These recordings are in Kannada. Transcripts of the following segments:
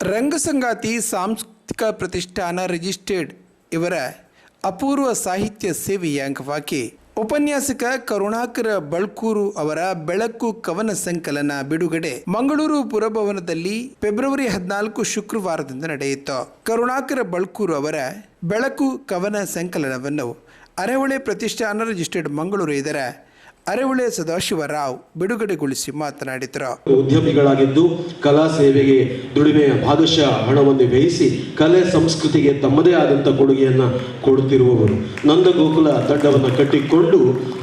ರಂಗಸಂಗಾತಿ ಸಾಂಸ್ಕೃತಿಕ ಪ್ರತಿಷ್ಠಾನ ರಿಜಿಸ್ಟರ್ಡ್ ಇವರ ಅಪೂರ್ವ ಸಾಹಿತ್ಯ ಸೇವೆಯ ಅಂಗವಾಗಿ ಉಪನ್ಯಾಸಕ ಕರುಣಾಕರ ಬಳ್ಕೂರು ಅವರ ಬೆಳಕು ಕವನ ಸಂಕಲನ ಬಿಡುಗಡೆ ಮಂಗಳೂರು ಪುರಭವನದಲ್ಲಿ ಫೆಬ್ರವರಿ ಹದಿನಾಲ್ಕು ಶುಕ್ರವಾರದಿಂದ ನಡೆಯಿತು. ಕರುಣಾಕರ ಬಳ್ಕೂರು ಅವರ ಬೆಳಕು ಕವನ ಸಂಕಲನವನ್ನು ಅರೆಹೊಳೆ ಪ್ರತಿಷ್ಠಾನ ರಿಜಿಸ್ಟರ್ಡ್ ಮಂಗಳೂರು ಇದರ ಅರೆಹೊಳೆ ಸದಾಶಿವರಾವ್ ಬಿಡುಗಡೆಗೊಳಿಸಿ ಮಾತನಾಡಿದರು. ಉದ್ಯಮಿಗಳಾಗಿದ್ದು ಕಲಾ ಸೇವೆಗೆ ದುಡಿಮೆಯ ಭಾಗಶಃ ಹಣವನ್ನು ವ್ಯಯಿಸಿ ಕಲೆ ಸಂಸ್ಕೃತಿಗೆ ತಮ್ಮದೇ ಆದಂಥ ಕೊಡುಗೆಯನ್ನು ಕೊಡುತ್ತಿರುವವರು. ನಂದಗೋಕುಲ ತಂಡವನ್ನು ಕಟ್ಟಿಕೊಂಡು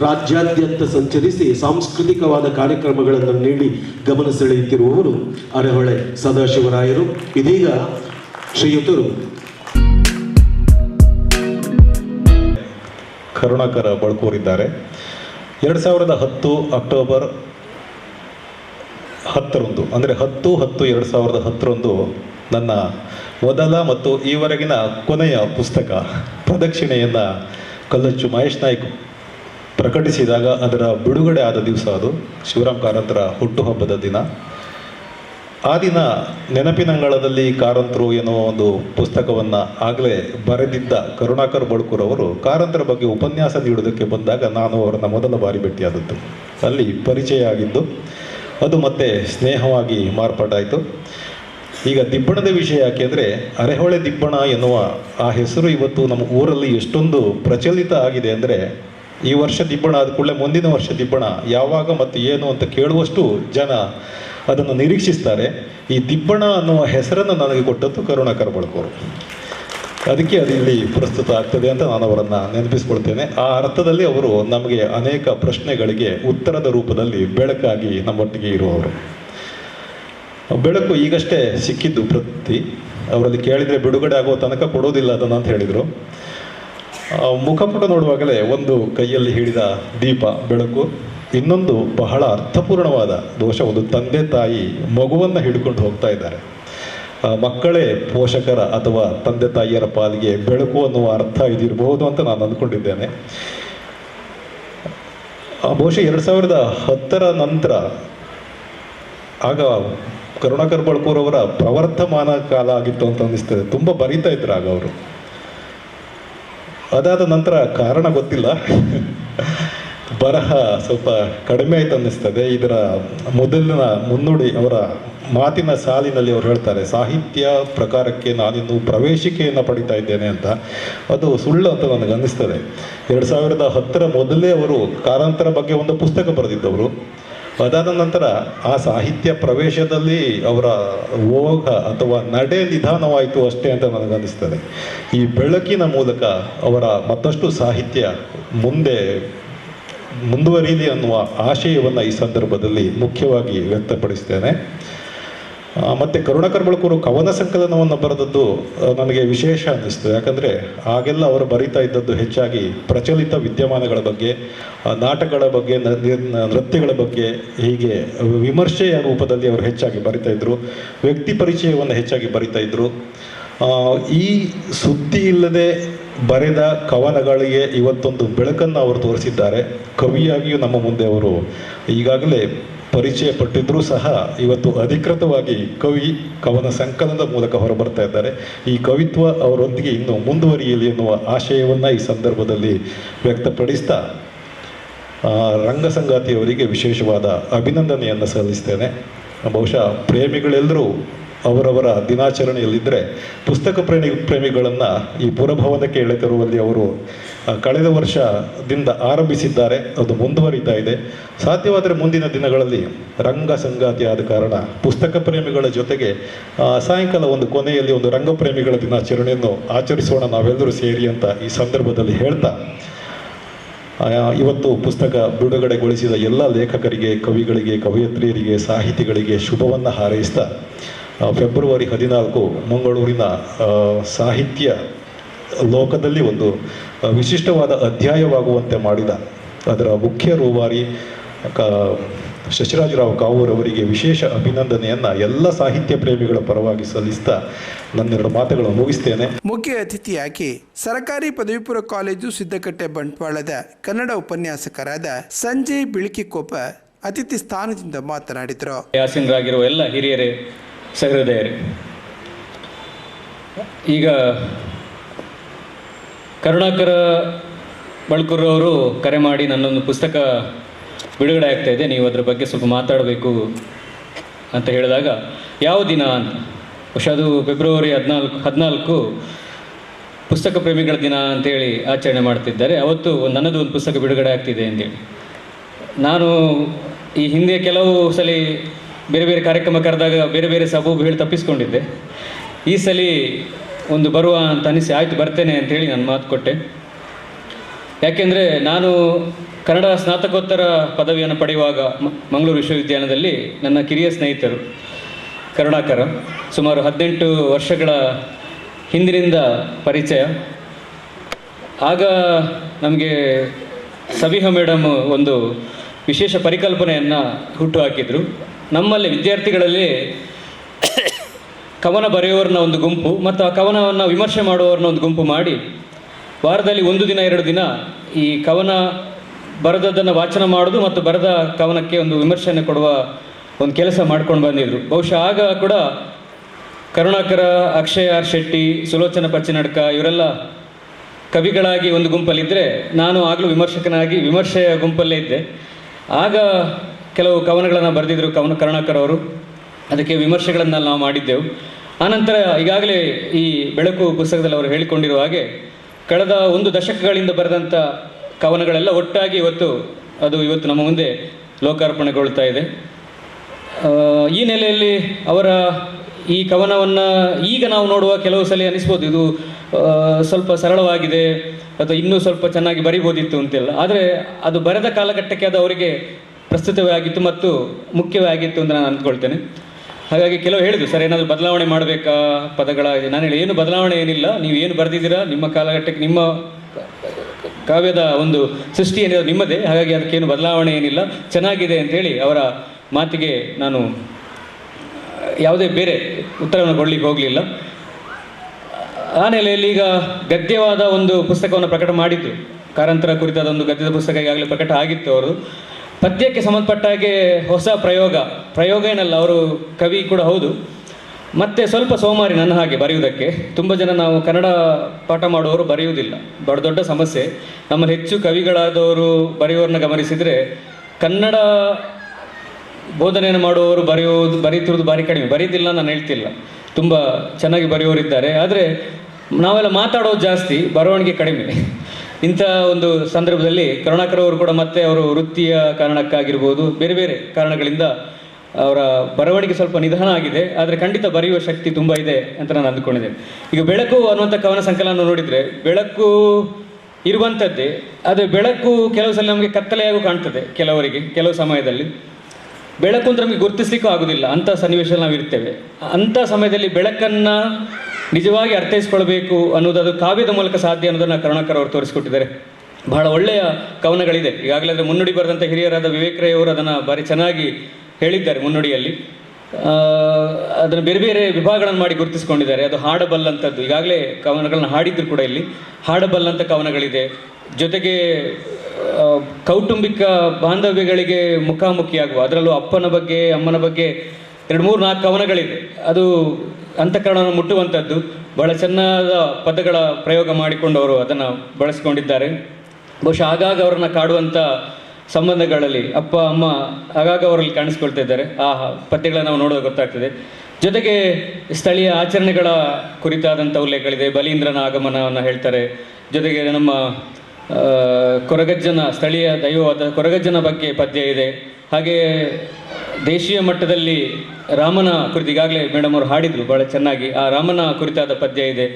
ರಾಜ್ಯಾದ್ಯಂತ ಸಂಚರಿಸಿ ಸಾಂಸ್ಕೃತಿಕವಾದ ಕಾರ್ಯಕ್ರಮಗಳನ್ನು ನೀಡಿ ಗಮನ ಸೆಳೆಯುತ್ತಿರುವವರು ಅರೆಹೊಳೆ ಸದಾಶಿವರಾಯರು. ಇದೀಗ ಶ್ರೀಯುತರು. ಕರುಣಾಕರ ಬಳ್ಕೂರಿದ್ದಾರೆ. ಎರಡು ಸಾವಿರದ ಹತ್ತು ಅಕ್ಟೋಬರ್ ಹತ್ತರಂದು, ಅಂದರೆ ಹತ್ತು ಹತ್ತು ಎರಡು ಸಾವಿರದ ಹತ್ತರಂದು ನನ್ನ ಮೊದಲ ಮತ್ತು ಈವರೆಗಿನ ಕೊನೆಯ ಪುಸ್ತಕ ಪ್ರದಕ್ಷಿಣೆಯನ್ನು ಕಲ್ಲಚ್ಚು ಮಹೇಶ್ ನಾಯ್ಕ್ ಪ್ರಕಟಿಸಿದಾಗ ಅದರ ಬಿಡುಗಡೆ ಆದ ದಿವಸ ಅದು. ಶಿವರಾಮ್ ಕಾರಂತರ ಹುಟ್ಟುಹಬ್ಬದ ದಿನ. ಆ ದಿನ ನೆನಪಿನಂಗಳದಲ್ಲಿ ಕಾರಂತರು ಎನ್ನುವ ಒಂದು ಪುಸ್ತಕವನ್ನು ಆಗಲೇ ಬರೆದಿದ್ದ ಕರುಣಾಕರ್ ಬಳ್ಕೂರವರು ಕಾರಂತರ ಬಗ್ಗೆ ಉಪನ್ಯಾಸ ನೀಡೋದಕ್ಕೆ ಬಂದಾಗ ನಾನು ಅವರನ್ನು ಮೊದಲ ಬಾರಿ ಭೇಟಿಯಾದದ್ದು. ಅಲ್ಲಿ ಪರಿಚಯ ಆಗಿದ್ದು ಅದು ಮತ್ತೆ ಸ್ನೇಹವಾಗಿ ಮಾರ್ಪಾಟಾಯಿತು ಈಗ ದಿಬ್ಬಣದ ವಿಷಯ ಯಾಕೆಂದರೆ ಅರೆಹೊಳೆ ದಿಬ್ಬಣ ಎನ್ನುವ ಆ ಹೆಸರು ಇವತ್ತು ನಮ್ಮ ಊರಲ್ಲಿ ಎಷ್ಟೊಂದು ಪ್ರಚಲಿತ ಆಗಿದೆ ಅಂದರೆ ಈ ವರ್ಷ ದಿಬ್ಬಣ ಆದ ಕೂಡಲೇ ಮುಂದಿನ ವರ್ಷ ದಿಬ್ಬಣ. ಯಾವಾಗ ಮತ್ತು ಏನು ಅಂತ ಕೇಳುವಷ್ಟು ಜನ ಅದನ್ನು ನಿರೀಕ್ಷಿಸ್ತಾರೆ. ಈ ದಿಬ್ಬಣ ಅನ್ನುವ ಹೆಸರನ್ನು ನನಗೆ ಕೊಟ್ಟದ್ದು ಕರುಣಾಕರ ಬಳ್ಕೋರು. ಅದಕ್ಕೆ ಅದು ಇಲ್ಲಿ ಪ್ರಸ್ತುತ ಆಗ್ತದೆ ಅಂತ ನಾನು ಅವರನ್ನು ನೆನಪಿಸ್ಕೊಳ್ತೇನೆ. ಆ ಅರ್ಥದಲ್ಲಿ ಅವರು ನಮಗೆ ಅನೇಕ ಪ್ರಶ್ನೆಗಳಿಗೆ ಉತ್ತರದ ರೂಪದಲ್ಲಿ ಬೆಳಕಾಗಿ ನಮ್ಮೊಟ್ಟಿಗೆ ಇರುವವರು. ಬೆಳಕು ಈಗಷ್ಟೇ ಸಿಕ್ಕಿದ್ದು ಪ್ರತಿ. ಅವರಲ್ಲಿ ಕೇಳಿದರೆ ಬಿಡುಗಡೆ ಆಗೋ ತನಕ ಕೊಡೋದಿಲ್ಲ ಅದನ್ನು ಅಂತ ಹೇಳಿದರು. ಮುಖಪುಟ ನೋಡುವಾಗಲೇ ಒಂದು ಕೈಯಲ್ಲಿ ಹಿಡಿದ ದೀಪ, ಬೆಳಕು, ಇನ್ನೊಂದು ಬಹಳ ಅರ್ಥಪೂರ್ಣವಾದ ದೋಷ, ಒಂದು ತಂದೆ ತಾಯಿ ಮಗುವನ್ನು ಹಿಡ್ಕೊಂಡು ಹೋಗ್ತಾ ಇದ್ದಾರೆ. ಮಕ್ಕಳೇ ಪೋಷಕರ ಅಥವಾ ತಂದೆ ತಾಯಿಯರ ಪಾಲಿಗೆ ಬೆಳಕು ಅನ್ನುವ ಅರ್ಥ ಇದಿರಬಹುದು ಅಂತ ನಾನು ಅಂದ್ಕೊಂಡಿದ್ದೇನೆ. ಬಹುಶಃ ಎರಡು ಸಾವಿರದ ಹತ್ತರ ನಂತರ ಆಗ ಕರುಣಾಕರ್ ಬಳ್ಕೂರವರ ಅವರ ಪ್ರವರ್ಧಮಾನ ಕಾಲ ಆಗಿತ್ತು ಅಂತ ಅನ್ನಿಸ್ತದೆ. ತುಂಬ ಬರೀತಾ ಇದ್ರು ಆಗ ಅವರು. ಅದಾದ ನಂತರ ಕಾರಣ ಗೊತ್ತಿಲ್ಲ. ಬರಹ ಸ್ವಲ್ಪ ಕಡಿಮೆ ಆಯ್ತು ಅನ್ನಿಸ್ತದೆ. ಇದರ ಮೊದಲಿನ ಮುನ್ನುಡಿ ಅವರ ಮಾತಿನ ಸಾಲಿನಲ್ಲಿ ಅವರು ಹೇಳ್ತಾರೆ, ಸಾಹಿತ್ಯ ಪ್ರಕಾರಕ್ಕೆ ನಾನಿನ್ನು ಪ್ರವೇಶಿಕೆಯನ್ನು ಪಡಿತಾ ಇದ್ದೇನೆ ಅಂತ. ಅದು ಸುಳ್ಳು ಅಂತ ನನಗೆ ಅನ್ನಿಸ್ತದೆ. ಎರಡು ಸಾವಿರದ ಹತ್ತರ ಮೊದಲೇ ಅವರು ಕಾರಂತರ ಬಗ್ಗೆ ಒಂದು ಪುಸ್ತಕ ಬರೆದಿದ್ದವರು. ಅದಾದ ನಂತರ ಆ ಸಾಹಿತ್ಯ ಪ್ರವೇಶದಲ್ಲಿ ಅವರ ಓಘ ಅಥವಾ ನಡೆ ನಿಧಾನವಾಯಿತು ಅಷ್ಟೇ ಅಂತ ನನಗನ್ನಿಸ್ತದೆ. ಈ ಬೆಳಕಿನ ಮೂಲಕ ಅವರ ಮತ್ತಷ್ಟು ಸಾಹಿತ್ಯ ಮುಂದೆ ಮುಂದುವರಿಯಲಿ ಅನ್ನುವ ಆಶಯವನ್ನು ಈ ಸಂದರ್ಭದಲ್ಲಿ ಮುಖ್ಯವಾಗಿ ವ್ಯಕ್ತಪಡಿಸ್ತೇನೆ. ಮತ್ತೆ ಕರುಣಾಕರ್ ಬಳಕೂರು ಕವನ ಸಂಕಲನವನ್ನು ಬರೆದದ್ದು ನನಗೆ ವಿಶೇಷ ಅನ್ನಿಸ್ತು. ಯಾಕಂದರೆ ಆಗೆಲ್ಲ ಅವರು ಬರೀತಾ ಇದ್ದದ್ದು ಹೆಚ್ಚಾಗಿ ಪ್ರಚಲಿತ ವಿದ್ಯಮಾನಗಳ ಬಗ್ಗೆ ನಾಟಕಗಳ ಬಗ್ಗೆ ನೃತ್ಯಗಳ ಬಗ್ಗೆ ಹೀಗೆ ವಿಮರ್ಶೆಯ ರೂಪದಲ್ಲಿ ಅವರು ಹೆಚ್ಚಾಗಿ ಬರಿತಾ ಇದ್ರು. ವ್ಯಕ್ತಿ ಪರಿಚಯವನ್ನು ಹೆಚ್ಚಾಗಿ ಬರಿತಾ ಇದ್ರು. ಆ, ಈ ಸುದ್ದಿ ಇಲ್ಲದೆ ಬರೆದ ಕವನಗಳಿಗೆ ಇವತ್ತೊಂದು ಬೆಳಕನ್ನು ಅವರು ತೋರಿಸಿದ್ದಾರೆ. ಕವಿಯಾಗಿಯೂ ನಮ್ಮ ಮುಂದೆ ಅವರು ಈಗಾಗಲೇ ಪರಿಚಯ ಪಟ್ಟಿದ್ರೂ ಸಹ ಇವತ್ತು ಅಧಿಕೃತವಾಗಿ ಕವಿ ಕವನ ಸಂಕಲನದ ಮೂಲಕ ಹೊರಬರ್ತಾ ಇದ್ದಾರೆ. ಈ ಕವಿತ್ವ ಅವರೊಂದಿಗೆ ಇನ್ನು ಮುಂದುವರಿಯಲಿ ಎನ್ನುವ ಆಶಯವನ್ನು ಈ ಸಂದರ್ಭದಲ್ಲಿ ವ್ಯಕ್ತಪಡಿಸ್ತಾ ರಂಗಸಂಗಾತಿಯವರಿಗೆ ರಂಗ ಸಂಗಾತಿಯವರಿಗೆ ವಿಶೇಷವಾದ ಅಭಿನಂದನೆಯನ್ನು ಸಲ್ಲಿಸ್ತೇನೆ. ಬಹುಶಃ ಪ್ರೇಮಿಗಳೆಲ್ಲರೂ ಅವರವರ ದಿನಾಚರಣೆಯಲ್ಲಿದ್ದರೆ ಪುಸ್ತಕ ಪ್ರೇಮಿ, ಪ್ರೇಮಿಗಳನ್ನು ಈ ಪುರಭವನಕ್ಕೆ ಎಳೆತರುವಲ್ಲಿ ಅವರು ಕಳೆದ ವರ್ಷದಿಂದ ಆರಂಭಿಸಿದ್ದಾರೆ. ಅದು ಮುಂದುವರಿತಾ ಇದೆ. ಸಾಧ್ಯವಾದರೆ ಮುಂದಿನ ದಿನಗಳಲ್ಲಿ ರಂಗ ಸಂಗಾತಿ ಆದ ಕಾರಣ ಪುಸ್ತಕ ಪ್ರೇಮಿಗಳ ಜೊತೆಗೆ ಸಾಯಂಕಾಲ ಒಂದು ಕೊನೆಯಲ್ಲಿ ಒಂದು ರಂಗಪ್ರೇಮಿಗಳ ದಿನಾಚರಣೆಯನ್ನು ಆಚರಿಸೋಣ. ನಾವೆಲ್ಲರೂ ಸೇರಿ ಅಂತ ಈ ಸಂದರ್ಭದಲ್ಲಿ ಹೇಳ್ತಾ ಇವತ್ತು ಪುಸ್ತಕ ಬಿಡುಗಡೆಗೊಳಿಸಿದ ಎಲ್ಲ ಲೇಖಕರಿಗೆ, ಕವಿಗಳಿಗೆ, ಕವಯತ್ರಿಯರಿಗೆ, ಸಾಹಿತಿಗಳಿಗೆ ಶುಭವನ್ನು ಹಾರೈಸ್ತಾ ಫೆಬ್ರವರಿ ಹದಿನಾಲ್ಕು ಮಂಗಳೂರಿನ ಸಾಹಿತ್ಯ ಲೋಕದಲ್ಲಿ ಒಂದು ವಿಶಿಷ್ಟವಾದ ಅಧ್ಯಾಯವಾಗುವಂತೆ ಮಾಡಿದ ಅದರ ಮುಖ್ಯ ರೂವಾರಿ ಕ ಶಶಿರಾಜರಾವ್ ಕಾವೂರವರಿಗೆ ವಿಶೇಷ ಅಭಿನಂದನೆಯನ್ನು ಎಲ್ಲ ಸಾಹಿತ್ಯ ಪ್ರೇಮಿಗಳ ಪರವಾಗಿ ಸಲ್ಲಿಸ್ತಾ ನನ್ನೆರಡು ಮಾತುಗಳನ್ನು ಮುಗಿಸ್ತೇನೆ. ಮುಖ್ಯ ಅತಿಥಿಯಾಗಿ ಸರ್ಕಾರಿ ಪದವಿಪೂರ್ವ ಕಾಲೇಜು ಸಿದ್ದಕಟ್ಟೆ ಬಂಟ್ವಾಳದ ಕನ್ನಡ ಉಪನ್ಯಾಸಕರಾದ ಸಂಜಯ್ ಬಿಳಿಕಿಕೊಪ್ಪ ಅತಿಥಿ ಸ್ಥಾನದಿಂದ ಮಾತನಾಡಿದರು. ಆಸೀನರಾಗಿರುವ ಎಲ್ಲ ಹಿರಿಯರೇ ಸಹೃದಯರೇ ಈಗ ಕರುಣಾಕರ ಅವರು ಕರೆ ಮಾಡಿ ನನ್ನೊಂದು ಪುಸ್ತಕ ಬಿಡುಗಡೆ ಆಗ್ತಾ ಇದೆ. ನೀವು ಅದರ ಬಗ್ಗೆ ಸ್ವಲ್ಪ ಮಾತಾಡಬೇಕು ಅಂತ ಹೇಳಿದಾಗ, ಯಾವ ದಿನ ಅಂತ. ಬಹುಶಃ ಅದು ಫೆಬ್ರವರಿ ಹದಿನಾಲ್ಕು ಹದಿನಾಲ್ಕು ಪುಸ್ತಕ ಪ್ರೇಮಿಗಳ ದಿನ ಅಂತೇಳಿ ಆಚರಣೆ ಮಾಡ್ತಿದ್ದಾರೆ. ಅವತ್ತು ನನ್ನದು ಒಂದು ಪುಸ್ತಕ ಬಿಡುಗಡೆ ಆಗ್ತಿದೆ ಅಂತೇಳಿ ನಾನು ಈ ಹಿಂದೆ ಕೆಲವು ಸಲ ಬೇರೆ ಬೇರೆ ಕಾರ್ಯಕ್ರಮ ಕರೆದಾಗ ಬೇರೆ ಬೇರೆ ಸಬೂಬು ಹೇಳಿ ತಪ್ಪಿಸ್ಕೊಂಡಿದ್ದೆ. ಈ ಸಲ ಒಂದು ಬರುವ ಅಂತ ಅನಿಸಿ, ಆಯಿತು, ಬರ್ತೇನೆ ಅಂತೇಳಿ ನಾನು ಮಾತು ಕೊಟ್ಟೆ. ಯಾಕೆಂದರೆ ನಾನು ಕನ್ನಡ ಸ್ನಾತಕೋತ್ತರ ಪದವಿಯನ್ನು ಪಡೆಯುವಾಗ ಮಂಗಳೂರು ವಿಶ್ವವಿದ್ಯಾಲಯದಲ್ಲಿ ನನ್ನ ಕಿರಿಯ ಸ್ನೇಹಿತರು ಕರುಣಾಕರ. ಸುಮಾರು ಹದಿನೆಂಟು ವರ್ಷಗಳ ಹಿಂದಿನಿಂದ ಪರಿಚಯ. ಆಗ ನಮಗೆ ಸವಿಹ ಮೇಡಮ್ ಒಂದು ವಿಶೇಷ ಪರಿಕಲ್ಪನೆಯನ್ನು ಹುಟ್ಟುಹಾಕಿದರು ನಮ್ಮಲ್ಲಿ ವಿದ್ಯಾರ್ಥಿಗಳಲ್ಲಿ ಕವನ ಬರೆಯುವವ್ರನ್ನ ಒಂದು ಗುಂಪು ಮತ್ತು ಆ ಕವನವನ್ನು ವಿಮರ್ಶೆ ಮಾಡುವವ್ರನ್ನ ಒಂದು ಗುಂಪು ಮಾಡಿ ವಾರದಲ್ಲಿ ಒಂದು ದಿನ, ಎರಡು ದಿನ ಈ ಕವನ ಬರೆದದ್ದನ್ನು ವಾಚನ ಮಾಡೋದು ಮತ್ತು ಬರೆದ ಕವನಕ್ಕೆ ಒಂದು ವಿಮರ್ಶೆಯನ್ನು ಕೊಡುವ ಒಂದು ಕೆಲಸ ಮಾಡ್ಕೊಂಡು ಬಂದಿದ್ರು. ಬಹುಶಃ ಆಗ ಕೂಡ ಕರುಣಾಕರ, ಅಕ್ಷಯ್ ಆರ್ ಶೆಟ್ಟಿ, ಸುಲೋಚನ ಪಚ್ಚಿನಡ್ಕ ಇವರೆಲ್ಲ ಕವಿಗಳಾಗಿ ಒಂದು ಗುಂಪಲ್ಲಿದ್ದರೆ ನಾನು ಆಗಲೂ ವಿಮರ್ಶಕನಾಗಿ ವಿಮರ್ಶೆಯ ಗುಂಪಲ್ಲೇ ಇದ್ದೆ. ಆಗ ಕೆಲವು ಕವನಗಳನ್ನು ಬರೆದಿದ್ದರು ಕವನ ಕರುಣಾಕರ್ ಅವರು. ಅದಕ್ಕೆ ವಿಮರ್ಶೆಗಳನ್ನು ನಾವು ಮಾಡಿದ್ದೆವು. ಆನಂತರ ಈಗಾಗಲೇ ಈ ಬೆಳಕು ಪುಸ್ತಕದಲ್ಲಿ ಅವರು ಹೇಳಿಕೊಂಡಿರುವ ಹಾಗೆ ಕಳೆದ ಒಂದು ದಶಕಗಳಿಂದ ಬರೆದಂಥ ಕವನಗಳೆಲ್ಲ ಒಟ್ಟಾಗಿ ಇವತ್ತು ಅದು ಇವತ್ತು ನಮ್ಮ ಮುಂದೆ ಲೋಕಾರ್ಪಣೆಗೊಳ್ತಾ ಇದೆ. ಈ ನೆಲೆಯಲ್ಲಿ ಅವರ ಈ ಕವನವನ್ನು ಈಗ ನಾವು ನೋಡುವ ಕೆಲವು ಸಲ ಅನಿಸ್ಬೋದು. ಇದು ಸ್ವಲ್ಪ ಸರಳವಾಗಿದೆ ಅಥವಾ ಇನ್ನೂ ಸ್ವಲ್ಪ ಚೆನ್ನಾಗಿ ಬರಿಬೋದಿತ್ತು ಅಂತೆಲ್ಲ. ಆದರೆ ಅದು ಬರೆದ ಕಾಲಘಟ್ಟಕ್ಕೆ ಅದು ಅವರಿಗೆ ಪ್ರಸ್ತುತವೇ ಆಗಿತ್ತು ಮತ್ತು ಮುಖ್ಯವಾಗಿತ್ತು ಅಂತ ನಾನು ಅಂದ್ಕೊಳ್ತೇನೆ. ಹಾಗಾಗಿ ಕೆಲವು ಹೇಳಿದ್ರು, ಸರ್, ಏನಾದರೂ ಬದಲಾವಣೆ ಮಾಡಬೇಕಾ ಪದಗಳ ನಾನು ಹೇಳಿ, ಏನು ಬದಲಾವಣೆ ಏನಿಲ್ಲ, ನೀವು ಏನು ಬರೆದಿದ್ದೀರಾ, ನಿಮ್ಮ ಕಾಲಘಟ್ಟಕ್ಕೆ, ನಿಮ್ಮ ಕಾವ್ಯದ ಒಂದು ಸೃಷ್ಟಿ ಏನಿದೆ ನಿಮ್ಮದೇ, ಹಾಗಾಗಿ ಅದಕ್ಕೇನು ಬದಲಾವಣೆ ಏನಿಲ್ಲ, ಚೆನ್ನಾಗಿದೆ ಅಂತೇಳಿ ಅವರ ಮಾತಿಗೆ ನಾನು, ಯಾವುದೇ ಬೇರೆ ಉತ್ತರವನ್ನು ಕೊಡಲಿಕ್ಕೆ ಹೋಗಲಿಲ್ಲ. ಆ ನೆಲೆಯಲ್ಲಿ ಈಗ ಗದ್ಯವಾದ ಒಂದು ಪುಸ್ತಕವನ್ನು ಪ್ರಕಟ ಮಾಡಿದ್ದು ಕಾರಂತರ ಕುರಿತಾದ ಒಂದು ಗದ್ಯದ ಪುಸ್ತಕ ಈಗಾಗಲೇ ಪ್ರಕಟ ಆಗಿತ್ತು ಅವರು ಪದ್ಯಕ್ಕೆ ಸಂಬಂಧಪಟ್ಟ ಹಾಗೆ ಹೊಸ ಪ್ರಯೋಗ. ಪ್ರಯೋಗ ಏನಲ್ಲ, ಅವರು ಕವಿ ಕೂಡ ಹೌದು. ಮತ್ತೆ ಸ್ವಲ್ಪ ಸೋಮಾರಿ ನನ್ನ ಹಾಗೆ ಬರೆಯುವುದಕ್ಕೆ. ತುಂಬ ಜನ ನಾವು ಕನ್ನಡ ಪಾಠ ಮಾಡುವವರು ಬರೆಯುವುದಿಲ್ಲ. ದೊಡ್ಡ ದೊಡ್ಡ ಸಮಸ್ಯೆ. ನಮ್ಮಲ್ಲಿ ಹೆಚ್ಚು ಕವಿಗಳಾದವರು ಬರೆಯುವವರನ್ನ ಗಮನಿಸಿದರೆ, ಕನ್ನಡ ಬೋಧನೆಯನ್ನು ಮಾಡುವವರು ಬರೆಯುವುದು, ಬರೀತಿರುವುದು ಭಾರಿ ಕಡಿಮೆ. ಬರೀತಿಲ್ಲ ನಾನು ಹೇಳ್ತಿಲ್ಲ. ತುಂಬ ಚೆನ್ನಾಗಿ ಬರೆಯುವವರಿದ್ದಾರೆ. ಆದರೆ ನಾವೆಲ್ಲ ಮಾತಾಡೋದು ಜಾಸ್ತಿ, ಬರವಣಿಗೆ ಕಡಿಮೆ. ಇಂಥ ಒಂದು ಸಂದರ್ಭದಲ್ಲಿ ಕರುಣಾಕರ್ ಅವರು ಕೂಡ ಮತ್ತೆ ಅವರು ವೃತ್ತಿಯ ಕಾರಣಕ್ಕಾಗಿರ್ಬೋದು, ಬೇರೆ ಬೇರೆ ಕಾರಣಗಳಿಂದ ಅವರ ಬರವಣಿಗೆ ಸ್ವಲ್ಪ ನಿಧಾನ ಆಗಿದೆ, ಆದರೆ ಖಂಡಿತ ಬರೆಯುವ ಶಕ್ತಿ ತುಂಬ ಇದೆ ಅಂತ ನಾನು ಅಂದುಕೊಂಡಿದ್ದೇನೆ. ಈಗ ಬೆಳಕು ಅನ್ನುವಂಥ ಕವನ ಸಂಕಲನ ನೋಡಿದರೆ, ಬೆಳಕು ಇರುವಂಥದ್ದೇ, ಆದರೆ ಬೆಳಕು ಕೆಲವು ಸಲ ನಮಗೆ ಕತ್ತಲೆಯಾಗೂ ಕಾಣ್ತದೆ ಕೆಲವರಿಗೆ, ಕೆಲವು ಸಮಯದಲ್ಲಿ. ಬೆಳಕು ಅಂತ ನಮಗೆ ಗುರುತಿಸ್ಲಿಕ್ಕೂ ಆಗುದಿಲ್ಲ, ಅಂಥ ಸನ್ನಿವೇಶದಲ್ಲಿ ನಾವು ಇರ್ತೇವೆ ಅಂಥ ಸಮಯದಲ್ಲಿ ಬೆಳಕನ್ನು ನಿಜವಾಗಿ ಅರ್ಥೈಸ್ಕೊಳ್ಬೇಕು ಅನ್ನೋದು ಅದು ಕಾವ್ಯದ ಮೂಲಕ ಸಾಧ್ಯ ಅನ್ನೋದನ್ನು ಕರುಣಾಕರ್ ಅವರು ತೋರಿಸಿಕೊಟ್ಟಿದ್ದಾರೆ. ಬಹಳ ಒಳ್ಳೆಯ ಕವನಗಳಿದೆ. ಈಗಾಗಲೇ ಅದರ ಮುನ್ನುಡಿ ಬರೆದಂಥ ಹಿರಿಯರಾದ ವಿವೇಕ್ ರೈ ಅವರು ಅದನ್ನು ಭಾರಿ ಚೆನ್ನಾಗಿ ಹೇಳಿದ್ದಾರೆ ಮುನ್ನುಡಿಯಲ್ಲಿ. ಅದನ್ನು ಬೇರೆ ಬೇರೆ ವಿಭಾಗಗಳನ್ನು ಮಾಡಿ ಗುರುತಿಸ್ಕೊಂಡಿದ್ದಾರೆ. ಅದು ಹಾಡಬಲ್ಲಂಥದ್ದು ಈಗಾಗಲೇ ಕವನಗಳನ್ನ ಹಾಡಿದ್ರು ಕೂಡ ಇಲ್ಲಿ. ಹಾಡಬಲ್ಲಂಥ ಕವನಗಳಿದೆ. ಜೊತೆಗೆ ಕೌಟುಂಬಿಕ ಬಾಂಧವ್ಯಗಳಿಗೆ ಮುಖಾಮುಖಿಯಾಗುವ, ಅದರಲ್ಲೂ ಅಪ್ಪನ ಬಗ್ಗೆ, ಅಮ್ಮನ ಬಗ್ಗೆ ಎರಡು ಮೂರು ನಾಲ್ಕು ಕವನಗಳಿದೆ. ಅದು ಅಂತಃಕರಣವನ್ನು ಮುಟ್ಟುವಂಥದ್ದು ಬಹಳ ಚೆನ್ನಾದ ಪದಗಳ ಪ್ರಯೋಗ ಮಾಡಿಕೊಂಡು ಅವರು ಅದನ್ನು ಬಳಸಿಕೊಂಡಿದ್ದಾರೆ. ಬಹುಶಃ ಆಗಾಗ ಅವರನ್ನು ಕಾಡುವಂಥ ಸಂಬಂಧಗಳಲ್ಲಿ ಅಪ್ಪ, ಅಮ್ಮ ಆಗಾಗ ಅವರಲ್ಲಿ ಕಾಣಿಸ್ಕೊಳ್ತಾ ಇದ್ದಾರೆ. ಆ ಪದ್ಯಗಳನ್ನು ನಾವು ನೋಡೋದು ಗೊತ್ತಾಗ್ತದೆ. ಜೊತೆಗೆ ಸ್ಥಳೀಯ ಆಚರಣೆಗಳ ಕುರಿತಾದಂಥ ಉಲ್ಲೇಖಗಳಿದೆ. ಬಲೀಂದ್ರನ ಆಗಮನವನ್ನು ಹೇಳ್ತಾರೆ. ಜೊತೆಗೆ ನಮ್ಮ ಕೊರಗಜ್ಜನ ಸ್ಥಳೀಯ ದೈವವಾದ ಕೊರಗಜ್ಜನ ಬಗ್ಗೆ ಪದ್ಯ ಇದೆ. ಹಾಗೆ ದೇಶೀಯ ಮಟ್ಟದಲ್ಲಿ ರಾಮನ ಕುರಿತು ಈಗಾಗಲೇ ಮೇಡಮ್ ಅವರು ಹಾಡಿದರು ಭಾಳ ಚೆನ್ನಾಗಿ. ಆ ರಾಮನ ಕುರಿತಾದ ಪದ್ಯ ಇದೆ.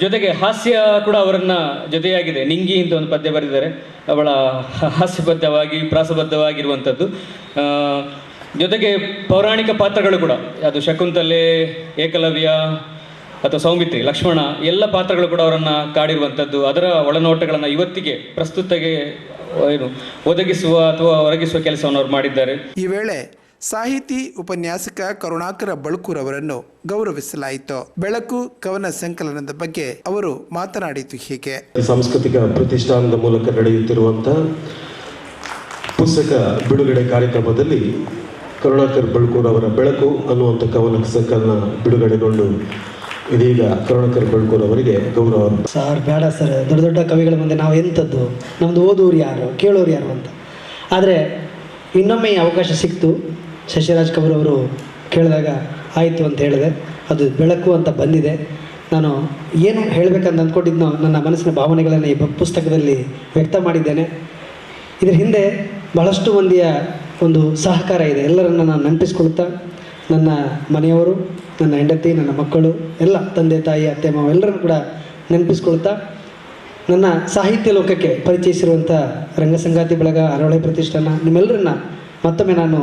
ಜೊತೆಗೆ ಹಾಸ್ಯ ಕೂಡ ಅವರನ್ನ ಜೊತೆಯಾಗಿದೆ. ನಿಂಗಿ ಅಂತ ಒಂದು ಪದ್ಯ ಬರೆದಿದ್ದಾರೆ. ಅವಳ ಹಾಸ್ಯಬದ್ಧವಾಗಿ, ಪ್ರಾಸಬದ್ಧವಾಗಿರುವಂಥದ್ದು. ಜೊತೆಗೆ ಪೌರಾಣಿಕ ಪಾತ್ರಗಳು ಕೂಡ. ಅದು ಶಕುಂತಲೆ, ಏಕಲವ್ಯ ಅಥವಾ ಸೌಮಿತ್ರಿ ಲಕ್ಷ್ಮಣ ಎಲ್ಲ ಪಾತ್ರಗಳು ಕೂಡ ಅವರನ್ನು ಕಾಡಿರುವಂಥದ್ದು. ಅದರ ಒಳನೋಟಗಳನ್ನು ಇವತ್ತಿಗೆ ಪ್ರಸ್ತುತಗೆ ಏನು ಒದಗಿಸುವ ಅಥವಾ ಒದಗಿಸುವ ಕೆಲಸವನ್ನು ಅವರು ಮಾಡಿದ್ದಾರೆ. ಈ ವೇಳೆ ಸಾಹಿತಿ ಉಪನ್ಯಾಸಕ ಕರುಣಾಕರ ಬಳ್ಕೂರ್ ಅವರನ್ನು ಗೌರವಿಸಲಾಯಿತು. ಬೆಳಕು ಕವನ ಸಂಕಲನದ ಬಗ್ಗೆ ಅವರು ಮಾತನಾಡಿತು ಹೀಗೆ. ಸಾಂಸ್ಕೃತಿಕ ಪ್ರತಿಷ್ಠಾನದ ಮೂಲಕ ನಡೆಯುತ್ತಿರುವಂತಹ ಪುಸ್ತಕ ಬಿಡುಗಡೆ ಕಾರ್ಯಕ್ರಮದಲ್ಲಿ ಕರುಣಾಕರ್ ಬಳ್ಕೂರ್ ಅವರ ಬೆಳಕು ಅನ್ನುವಂಥ ಕವನ ಸಂಕಲನ ಬಿಡುಗಡೆಗೊಂಡು ಇದೀಗ ಕರುಣಾಕರ್ ಬಳ್ಕೂರ್ ಅವರಿಗೆ ಗೌರವ. ಸರ್, ಬೇಡ ಸರ್, ದೊಡ್ಡ ದೊಡ್ಡ ಕವಿಗಳ ಮುಂದೆ ನಾವು ಎಂಥದ್ದು? ನಮ್ದು ಓದೋರು ಯಾರು, ಕೇಳೋರು ಯಾರು ಅಂತ. ಆದರೆ ಇನ್ನೊಮ್ಮೆ ಅವಕಾಶ ಸಿಕ್ತು. ಶಶಿರಾಜ್ ಕವರ್ ಅವರು ಕೇಳಿದಾಗ ಆಯಿತು ಅಂತ ಹೇಳಿದೆ. ಅದು ಬೆಳಕು ಅಂತ ಬಂದಿದೆ. ನಾನು ಏನು ಹೇಳಬೇಕಂತ ಅಂದ್ಕೊಂಡಿದ್ನೋ ನನ್ನ ಮನಸ್ಸಿನ ಭಾವನೆಗಳನ್ನು ಈ ಪುಸ್ತಕದಲ್ಲಿ ವ್ಯಕ್ತ ಮಾಡಿದ್ದೇನೆ. ಇದರ ಹಿಂದೆ ಬಹಳಷ್ಟು ಮಂದಿಯ ಒಂದು ಸಹಕಾರ ಇದೆ. ಎಲ್ಲರನ್ನ ನಾನು ನೆನಪಿಸ್ಕೊಳ್ತಾ, ನನ್ನ ಮನೆಯವರು ನನ್ನ ಹೆಂಡತಿ ನನ್ನ ಮಕ್ಕಳು, ಎಲ್ಲ ತಂದೆ, ತಾಯಿ, ಅತ್ತೆ, ಮಾವ, ಎಲ್ಲರನ್ನು ಕೂಡ ನೆನಪಿಸ್ಕೊಳ್ತಾ ನನ್ನ ಸಾಹಿತ್ಯ ಲೋಕಕ್ಕೆ ಪರಿಚಯಿಸಿರುವಂಥ ರಂಗಸಂಗಾತಿ ಬಳಗ ಅರಳೆ ಪ್ರತಿಷ್ಠಾನ, ನಿಮ್ಮೆಲ್ಲರನ್ನ ಮತ್ತೊಮ್ಮೆ ನಾನು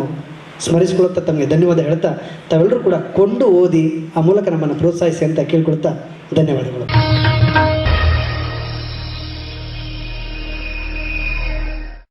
ಸ್ಮರಿಸಿಕೊಳ್ಳುತ್ತಾ ತಮಗೆ ಧನ್ಯವಾದ ಹೇಳ್ತಾ ತಾವೆಲ್ಲರೂ ಕೂಡ ಕೊಂಡು ಓದಿ ಆ ಮೂಲಕ ನಮ್ಮನ್ನು ಪ್ರೋತ್ಸಾಹಿಸಿ ಅಂತ ಕೇಳ್ಕೊಳ್ತಾ ಧನ್ಯವಾದಗಳು.